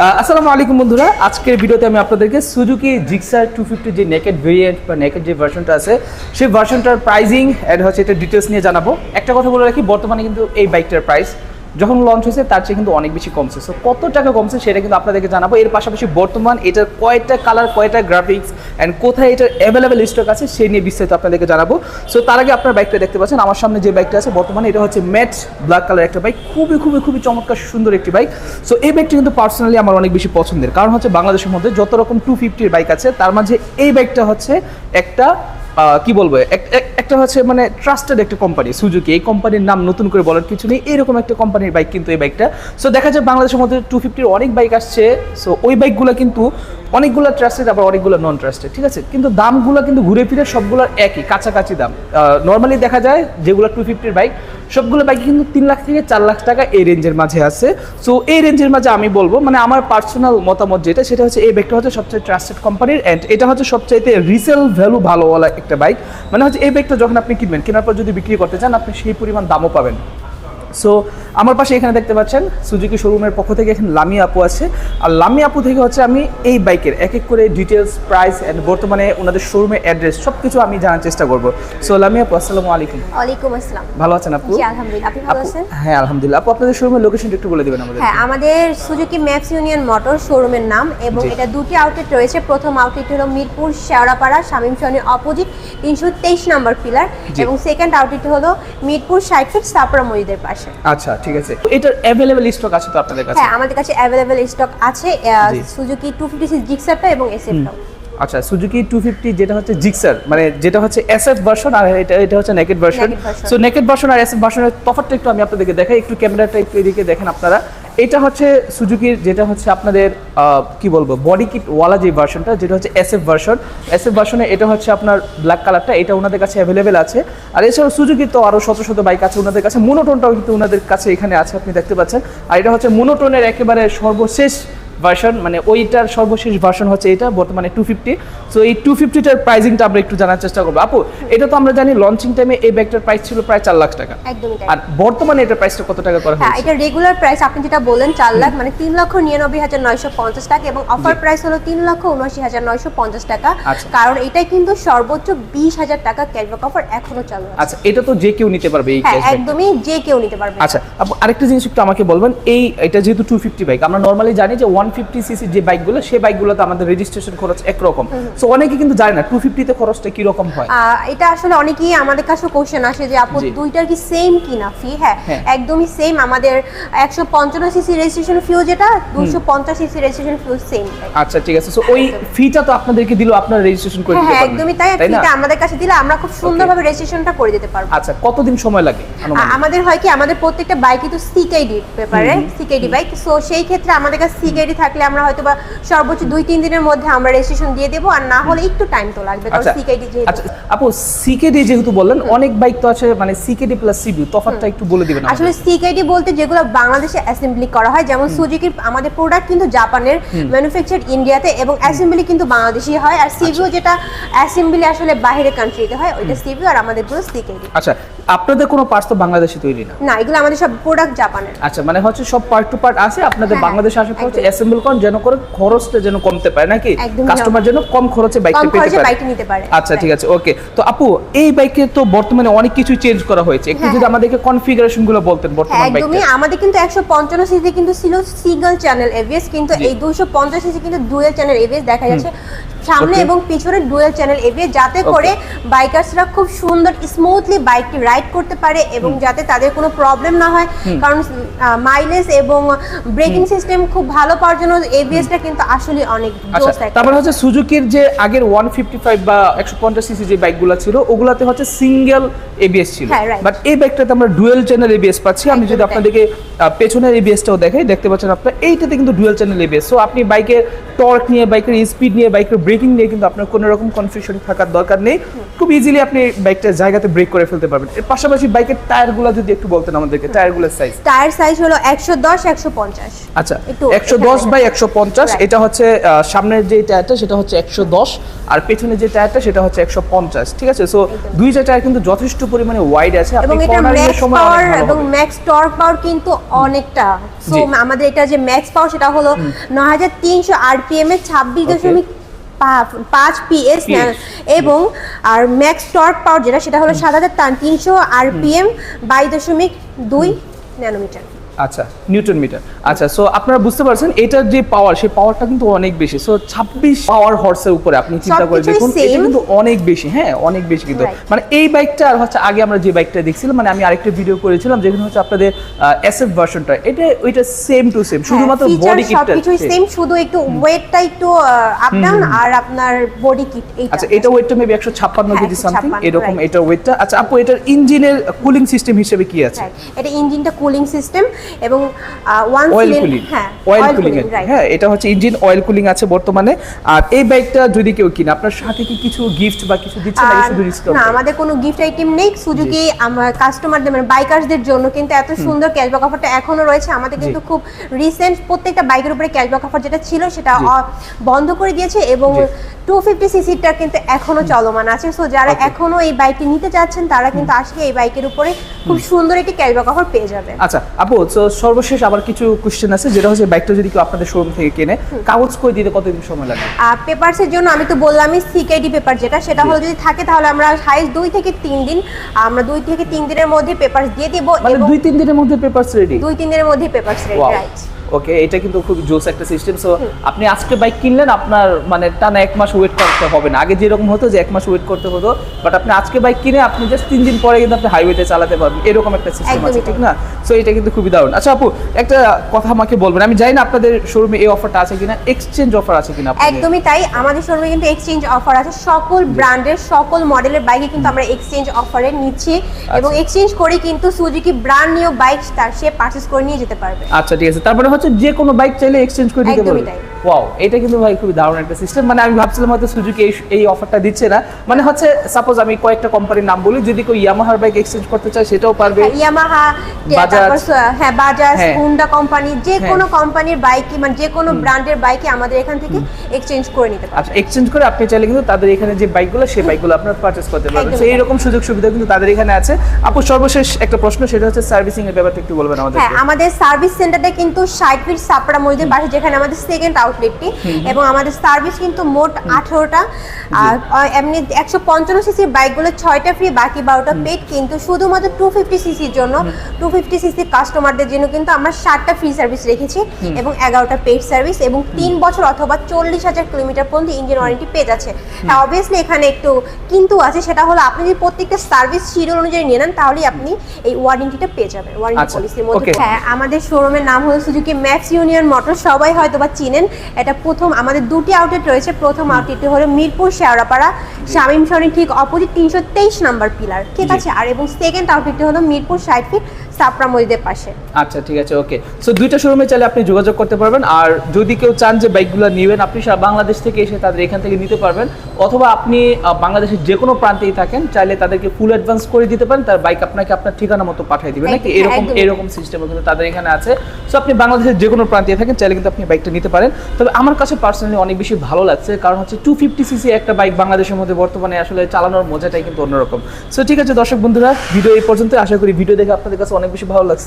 আসসালামু আলাইকুম বন্ধুরা। আজকের ভিডিওতে আমি আপনাদেরকে সুজুকি জিক্সার টু ফিফটি যে নেকেড ভেরিয়েন্ট বা নেকেড যে ভার্সনটা আছে, সেই ভার্সনটার প্রাইজিং অ্যান্ড হচ্ছে এটা ডিটেলস নিয়ে জানাব। একটা কথা বলে রাখি, বর্তমানে কিন্তু এই বাইকটার প্রাইস যখন লঞ্চ হয়েছে, তার চেয়ে কিন্তু অনেক বেশি কমছে। সো কত টাকা কমছে সেটা কিন্তু আপনাদেরকে জানাব। এর পাশাপাশি বর্তমান এটার কয়টা কালার কয়টা গ্রাফিক্স অ্যান্ড কোথায় এটার অ্যাভেলেবেল স্টক আছে সেই নিয়ে বিস্তারিত আপনাদেরকে জানাব। সো তার আগে আপনার বাইকটা দেখতে পাচ্ছেন। আমার সামনে যে বাইকটা আছে, বর্তমানে এটা হচ্ছে ম্যাট ব্ল্যাক কালার একটা বাইক খুবই খুবই খুবই চমৎকার, সুন্দর একটি বাইক সো এই বাইকটি কিন্তু পার্সোনালি আমার অনেক বেশি পছন্দের। কারণ হচ্ছে বাংলাদেশের মধ্যে যত রকম টু ফিফটির বাইক আছে, তার মাঝে এই বাইকটা হচ্ছে একটা কি বলব, এক- এক- একটা হচ্ছে মানে ট্রাস্টেড একটা কোম্পানি সুজুকি। এই কোম্পানির নাম নতুন করে বলার কিছু নেই, এরকম একটা কোম্পানির বাইক কিন্তু এই বাইকটা সো দেখা যায় বাংলাদেশের মধ্যে টু ফিফটির অনেক বাইক আসছে। সো ওই বাইকগুলো কিন্তু অনেকগুলো ট্রাস্টেড আবার অনেকগুলো নন ট্রাস্টেড ঠিক আছে? কিন্তু দামগুলো কিন্তু ঘুরে ফিরে সবগুলোর একই, কাছাকাছি দাম। নর্মালি দেখা যায় যেগুলো টু ফিফটির বাইক সবগুলো বাইক কিন্তু তিন লাখ থেকে চার লাখ টাকা এই রেঞ্জের মাঝে আছে। সো এই রেঞ্জের মাঝে আমি বলব মানে আমার পার্সোনাল মতামত যেটা, সেটা হচ্ছে এই বাইকটা হচ্ছে সবচেয়ে ট্রাস্টেড কোম্পানির অ্যান্ড এটা হচ্ছে সবচাইতে রিসেল ভ্যালু ভালোওয়ালা একটা বাইক মানে হচ্ছে এই বাইকটা যখন আপনি কিনবেন, কেনার পর যদি বিক্রি করতে চান, আপনি সেই পরিমাণ দামও পাবেন। সো আমার পাশে এখানে দেখতে পাচ্ছেন সুজুকি শোরুমের পক্ষ থেকে এখানে লামি আপু আছে। আর লামি আপু থেকে হচ্ছে আমি এই বাইকের এক এক করে ডিটেলস প্রাইস অ্যান্ড বর্তমানে ওনাদের শোরুমের অ্যাড্রেস সব কিছু আমি জানার চেষ্টা করব। সো লামি আপু আসসালামু আলাইকুম। ওয়ালাইকুম আসসালাম। ভালো আছেন আপু? আলহামদুলিল্লাহ। আপনি ভালো আছেন? হ্যাঁ আলহামদুলিল্লাহ। আপু আপনাদের শোরুমের লোকেশনটা একটু বলে দিবেন আমাদের হ্যাঁ আমাদের সুজুকি ম্যাপস ইউনিয়ন মোটর শোরুমের নাম এবং। এটা দুটি আউটলেট রয়েছে। প্রথম আউটলেট হলো মিরপুর শেওড়াপাড়া শামীম সনের অপোজিট তিনশো তেইশ নম্বর পিলার এবং সেকেন্ড আউটলেট হলো মিরপুর ষাট ফিট সাপড়া মসজিদের পাশে। আচ্ছা ঠিক আছে। এটার অ্যাভেলেবল স্টক আছে তো আপনাদের কাছে? হ্যাঁ আমাদের কাছে অ্যাভেলেবল স্টক আছে সুজুকি টু ফিফটি সিক্স জিক্সারটা এবং এসএফটাও আচ্ছা সুজুকি টু ফিফটি যেটা হচ্ছে জিক্সার মানে যেটা হচ্ছে এসএফ ভার্সন আর এটা এটা হচ্ছে naked version. So naked version আর এসএফ ভার্সনের তফাৎটা একটু আমি আপনাদেরকে দেখাই একটু ক্যামেরাটা একটু এদিকে দেখেন আপনারা। এটা হচ্ছে সুজুকির যেটা হচ্ছে আপনাদের কি বলব বডি কিট ওয়ালা যে ভার্সনটা যেটা হচ্ছে S F version S F ভার্সনে এটা হচ্ছে আপনার ব্ল্যাক কালারটা এটা ওনাদের কাছে অ্যাভেলেবেল আছে। আর এছাড়াও সুজুকির তো আরও শত শত বাইক আছে ওনাদের কাছে মোনোটোনটাও কিন্তু ওনাদের কাছে এখানে আছে, আপনি দেখতে পাচ্ছেন। আর এটা হচ্ছে মোনোটোনের একেবারে সর্বশেষ ভার্সন মানে ওইটার সর্বশেষ ভার্সন হচ্ছে এটা বর্তমানে টু ফিফটি সো এই টু ফিফটিটার প্রাইসিংটা আমরা একটু জানার চেষ্টা করব। আপু এটা তো আমরা জানি লঞ্চিং টাইমে এই ব্যাগটার প্রাইস ছিল প্রায় চার লাখ টাকা। আর বর্তমানে এটার প্রাইসটা কত টাকা করা হ্যাঁ হয়েছে? এটা রেগুলার প্রাইস আপনি যেটা বললেন চার লাখ মানে তিন লক্ষ নিরানব্বই হাজার নয়শো পঞ্চাশ টাকা এবং অফার প্রাইস হলো তিন লক্ষ উনআশি হাজার নয়শো পঞ্চাশ টাকা। আচ্ছা। কারণ এটাই কিন্তু সর্বোচ্চ বিশ হাজার টাকা ক্যাশব্যাক অফার এখনও চালু আছে। আচ্ছা এটা তো যে কেউ নিতে পারবে এই হ্যাঁ ক্যাশব্যাক একদমই যে কেউ নিতে পারবে। আচ্ছা আপু আরেকটা জিনিস একটু আমাকে বলবেন এই এটা যেহেতু টু ফিফটি বাইক আমরা নর্মালি জানি যে ওয়ান ফিফটি সিসি যে বাইকগুলো সেই বাইকগুলোতে আমাদের রেজিস্ট্রেশন খরচ একরকম। সো অনেকে কিন্তু জানে না টু ফিফটিতে খরচটা কীরকম হয়। এটা আসলে অনেকেই আমাদের কাছে কোশ্চেন আসে যে আপু দুইটার কি সেম কিনা ফি হ্যাঁ হ্যাঁ। একদমই সেম আমাদের একশো পঞ্চান্ন সিসি রেজিস্ট্রেশন ফিও যেটা দুশো পঞ্চাশ সিসি রেজিস্ট্রেশন ফিও সেম আচ্ছা ঠিক আছে। সো ওই ফিটা তো আপনাদেরকে দিলেও আপনারা রেজিস্ট্রেশন করে হ্যাঁ একদমই তাই। ফিটা আমাদের কাছে দিলে আমরা খুব সুন্দরভাবে রেজিস্ট্রেশনটা করে দিতে পারব। আচ্ছা কতদিন সময় লাগে? আমাদের হয় কি আমাদের প্রত্যেকটা বাইকই তো সিকেডি পেপারে সিকেডি বাইক সো সেই ক্ষেত্রে আমাদের কাছে সিকেডি থাকলে আমরা হয়তো বা সর্বোচ্চ দুই তিন দিনের মধ্যে আমরা রেজিস্ট্রেশন দিয়ে দেবো আর না হলে একটু টাইম তো লাগবে। কারণ আচ্ছা সিকেডি যেহেতু আচ্ছা আপু সিকেডি যেহেতু বললেন অনেক বাইক তো আছে মানে সিকেডি প্লাস সিবিউ তফাৎটা একটু বলে দিবেন আসলে সিকেডি বলতে যেগুলো বাংলাদেশে অ্যাসেম্বলি করা হয় যেমন সুজুকির আমাদের প্রোডাক্ট কিন্তু জাপানের ম্যানুফ্যাকচার ইন্ডিয়াতে এবং অ্যাসেম্বলি কিন্তু বাংলাদেশি হয় আর সিভিউ আচ্ছা। যেটা অ্যাসেম্বলি আসলে বাইরের কান্ট্রিতে হয় ওইটা সিভিউ আর আমাদেরগুলো সিকেডি আচ্ছা আপনাদের কোনো পার্টস তো বাংলাদেশে তৈরি না? না এগুলো আমাদের সব প্রোডাক্ট জাপানের আচ্ছা মানে হচ্ছে সব পার্ট টু পার্ট আছে আপনাদের হ্যাঁ, বাংলাদেশে আসার পর হচ্ছে। অ্যাসেম্বল করেন যেন করে খরচটা যেন কমতে পারে নাকি? কাস্টমার যেন কম খরচে বাইকটা পেতে পারে। নিতে পারে। আচ্ছা ঠিক আছে ওকে তো আপু এই বাইকে তো বর্তমানে অনেক কিছু চেঞ্জ করা হয়েছে। একটু হ্যাঁ, যদি হ্যাঁ। আমাদেরকে কনফিগারেশনগুলো বলতেন বর্তমান বাইকে একদমই। আমাদের কিন্তু একশো পঞ্চান্ন সিসি কিন্তু ছিল সিঙ্গেল চ্যানেল এবিএস কিন্তু এই দুশো পঞ্চাশ সিসি কিন্তু ডুয়াল চ্যানেল এবিএস দেখা যাচ্ছে। সামনে এবং পিছনে ডুয়েল চ্যানেল এভিএস যাতে. করে বাইকার্সরা খুব সুন্দর স্মুথলি বাইকটি রাইড করতে পারে এবং যাতে তাদের কোনো প্রবলেম না হয়। কারণ মাইলেজ এবং ব্রেকিং সিস্টেম খুব ভালো পাওয়ার জন্য এভিএসটা কিন্তু আসলে অনেক আচ্ছা জোস হচ্ছে সুজুকির যে আগের ওয়ান ফিফটি ফাইভ বা একশো পঞ্চাশ সিসি যে বাইকগুলো ছিল ওগুলাতে হচ্ছে সিঙ্গেল এবিএস ছিল। হ্যাঁ. বাট এই বাইকটাতে আমরা ডুয়েল চ্যানেল এবিএস পাচ্ছি। আমি যদি। আপনাদেরকে পেছনের এবিএসটাও দেখাই দেখতে পাচ্ছেন আপনারা এইটাতে কিন্তু ডুয়েল চ্যানেল এবিএস সো আপনি বাইকের টর্ক নিয়ে বাইকের স্পিড নিয়ে বাইকের ব্রেকিং নিয়ে কিন্তু আপনার কোনো রকম কনফিউশন থাকার দরকার নেই। খুব ইজিলি আপনি বাইকটা জায়গাতে ব্রেক করে ফেলতে পারবেন। এর পাশাপাশি বাইকের টায়ারগুলো যদি একটু বলতেন আমাদেরকে টায়ারগুলোর সাইজ টায়ার সাইজ হলো একশো দশ একশো পঞ্চাশ। আচ্ছা একশো দশ। বাই একশো পঞ্চাশ. এটা হচ্ছে সামনের যে টায়ারটা সেটা হচ্ছে একশো দশ আর পেছনে যে টায়ারটা সেটা হচ্ছে একশো পঞ্চাশ ঠিক আছে? সো দুইটা টায়ার কিন্তু যথেষ্ট পরিমাণে ওয়াইড আছে আপনি এবং এটা এর ম্যাক্স সময় পাওয়ার এবং ম্যাক্স টর্ক পাওয়ার কিন্তু অনেকটা। সো আমাদের এটা যে ম্যাক্স পাওয়ার সেটা হলো নয় হাজার তিনশো আরপিএম এর ছাব্বিশ দশমিক পাঁচ পিএস এবং আর ম্যাক্স টর্ক পাওয়ার যেটা সেটা হলো সাত হাজার তিনশো আরপিএম বাইশ দশমিক দুই ন্যানোমিটার। আচ্ছা নিউটন মিটার। আচ্ছা সো আপনারা বুঝতে পারছেন এটার যে পাওয়ার সেই পাওয়ারটা কিন্তু অনেক বেশি। সো ছাব্বিশ পাওয়ার হর্সের উপরে আপনি চিন্তা করে দেখুন এটা কিন্তু অনেক বেশি হ্যাঁ অনেক বেশি কিন্তু। মানে এই বাইকটা আর হচ্ছে আগে আমরা যে বাইকটা দেখছিলাম মানে আমি আরেকটা ভিডিও করেছিলাম যেখানে হচ্ছে আপনাদের এসএফ ভার্সনটা এটা ওইটা সেম টু সেম শুধুমাত্র বডি কিটটা সেম শুধু একটু ওয়েটটা একটু আপ ডাউন আর আপনার বডি কিট এইটা। আচ্ছা এটা ওয়েটটা মেবি একশো ছাপ্পান্ন হ্যাঁ, কেজি সামথিং এরকম এটা ওয়েটটা আচ্ছা আপু এটার ইঞ্জিনের কুলিং সিস্টেম হিসেবে কি আছে. এটা ইঞ্জিনটা কুলিং সিস্টেম এবং ওয়ান অয়েল কুলিং হ্যাঁ অয়েল কুলিং হ্যাঁ এটা হচ্ছে ইঞ্জিন অয়েল কুলিং আছে বর্তমানে। আর এই বাইকটা যদি কেউ কিনে আপনার সাথে কি কিছু গিফট বা কিছু দিচ্ছে নাকি আর শুধু না আমাদের কোনো গিফট আইটেম নেই। সুজুকি আমার কাস্টমারদের মানে বাইকারদের জন্য কিন্তু এত সুন্দর ক্যাশব্যাক অফারটা এখনও রয়েছে। আমাদের কিন্তু খুব রিসেন্ট প্রত্যেকটা বাইকের উপরে ক্যাশব্যাক অফার যেটা ছিল সেটা বন্ধ করে দিয়েছে এবং টু ফিফটি সিসিটা কিন্তু এখনও চলমান আছে। সো যারা এখনও এই বাইকটি নিতে চাচ্ছেন তারা কিন্তু আসলে এই বাইকের উপরে খুব সুন্দর একটি ক্যাশব্যাক অফার পেয়ে যাবে। আচ্ছা আপু তো সর্বশেষ আবার কিছু কোশ্চেন আছে যেটা হচ্ছে বাইকটা যদি কেউ আপনাদের শোরুম থেকে কেনে কাগজ করে দিতে কতদিন সময় লাগে? পেপারসের জন্য আমি তো বললামই সিকেডি পেপার যেটা সেটা। হলো যদি থাকে তাহলে আমরা হাইস্ট দুই থেকে তিন দিন আমরা দুই থেকে তিন দিনের মধ্যে পেপার দিয়ে দেবো মানে দুই তিন দিনের মধ্যে পেপারস রেডি দুই তিন দিনের মধ্যে পেপারস রেডি রাইট ওকে এটা কিন্তু খুব জোস একটা সিস্টেম সো আপনি আজকে বাইক কিনলেন আপনার মানে টানা এক মাস ওয়েট করতে হবে না। আগে যেরকম হতো যে এক মাস ওয়েট করতে হতো বাট আপনি আজকে বাইক কিনে আপনি জাস্ট তিন দিন পরে কিন্তু আপনি হাইওয়েতে চালাতে পারবেন। এরকম একটা সিস্টেম আছে ঠিক না? সো এটা কিন্তু খুবই দারুণ। আচ্ছা আপু একটা কথা আমাকে বলবেন। আমি জানি না আপনাদের শোরুমে এই অফারটা আছে কিনা এক্সচেঞ্জ অফার আছে কিনা? একদমই তাই। আমাদের শোরুমে কিন্তু এক্সচেঞ্জ অফার আছে। সকল ব্র্যান্ডের সকল মডেলের বাইকে কিন্তু আমরা এক্সচেঞ্জ অফারে নিচ্ছি। এবং এক্সচেঞ্জ করে কিন্তু সুজুকি ব্র্যান্ড নিউ বাইক তার সে পারচেজ করে নিয়ে যেতে পারবে। আচ্ছা ঠিক আছে। তারপরে হচ্ছে যে কোনো বাইক চাইলে এক্সচেঞ্জ করে দিতে পারবে। ওয়াও এটা কিন্তু ভাই খুবই দারুণ একটা সিস্টেম মানে আমি ভাবছিলাম হয়তো সুজুকি এই এই অফারটা দিচ্ছে না। মানে হচ্ছে সাপোজ আমি কয়েকটা কোম্পানির নাম বলি যদি কেউ ইয়ামাহার বাইক এক্সচেঞ্জ করতে চায় সেটাও পারবে। ইয়ামাহা। হ্যাঁ বাজাজ। হুন্ডা কোম্পানি যে হ্যাঁ। কোনো কোম্পানির বাইকে মানে যে কোনো ব্র্যান্ডের বাইকে আমাদের এখান থেকে এক্সচেঞ্জ করে নিতে পারবে। আচ্ছা এক্সচেঞ্জ করে আপনি চাইলে কিন্তু তাদের এখানে যে বাইকগুলো সেই বাইকগুলো আপনার পারচেস করতে পারবেন। সেই রকম সুযোগ সুবিধা কিন্তু তাদের এখানে আছে। আপু সর্বশেষ একটা প্রশ্ন সেটা হচ্ছে সার্ভিসিং এর ব্যাপারটা একটু বলবেন আমাদের হ্যাঁ আমাদের সার্ভিস সেন্টারটা কিন্তু ষাট ফিট সাপড়া মসজিদের পাশে যেখানে আমাদের সেকেন্ড আউটলেটটি এবং আমাদের সার্ভিস কিন্তু মোট আঠেরোটা। আর এমনি একশো পঞ্চান্ন সিসির বাইকগুলো ছয়টা ফ্রি বাকি বারোটা পেড কিন্তু শুধুমাত্র টু ফিফটি সিসির জন্য টু ফিফটি সিসির কাস্টমারদের জন্য কিন্তু আমরা ষাটটা ফ্রি সার্ভিস রেখেছি এবং এগারোটা পেড সার্ভিস এবং তিন বছর অথবা চল্লিশ হাজার কিলোমিটার পর্যন্ত ইঞ্জিন ওয়ারেন্টি পেয়ে যাচ্ছে। হ্যাঁ অবভিয়াসলি এখানে একটু কিন্তু আছে সেটা হলো আপনি যদি প্রত্যেকটা সার্ভিস শিডিউল অনুযায়ী নিয়ে নেন তাহলেই আপনি এই ওয়ারেন্টিটা পেয়ে যাবেন। ওয়ারেন্টি আচ্ছা, পলিসির মধ্যে হ্যাঁ আমাদের শোরুমের নাম হলো সুজুকি ম্যাক্স ইউনিয়ন মোটর সবাই হয়তো বা চিনেন। এটা প্রথম আমাদের দুটি আউটলেট রয়েছে। প্রথম আউটলেটটি হলো মিরপুর শেওড়াপাড়া শামীম সরণি ঠিক অপোজিট তিনশো তেইশ নাম্বার পিলার ঠিক আছে? আর এবং সেকেন্ড আউটলেটটি হলো মিরপুর ষাট ফিট সাপড়া মসজিদের পাশে। আচ্ছা ঠিক আছে ওকে সো দুইটা শোরুমে চাইলে আপনি যোগাযোগ করতে পারবেন। আর যদি কেউ চান যে বাইকগুলো নেবেন আপনি বাংলাদেশ থেকে এসে তাদের এখান থেকে নিতে পারবেন। অথবা আপনি বাংলাদেশের যে কোনো প্রান্তেই থাকেন চাইলে তাদেরকে ফুল অ্যাডভান্স করে দিতে পারেন। তার বাইক আপনাকে আপনার ঠিকানা মতো পাঠিয়ে দিবেন নাকি? এরকম এরকম সিস্টেমও কিন্তু তাদের এখানে আছে। সো আপনি বাংলাদেশের যে কোনো প্রান্তে থাকেন চাইলে কিন্তু আপনি বাইকটা নিতে পারেন। তবে আমার কাছে পার্সোনালি অনেক বেশি ভালো লাগছে, কারণ হচ্ছে টু ফিফটি সিসি একটা বাইক বাংলাদেশের মধ্যে বর্তমানে আসলে চালানোর মজাটাই কিন্তু অন্যরকম। সো ঠিক আছে দর্শক বন্ধুরা ভিডিও এই পর্যন্ত আশা করি ভিডিও দেখে আপনাদের কাছে অনেক বেশি ভালো লাগছে।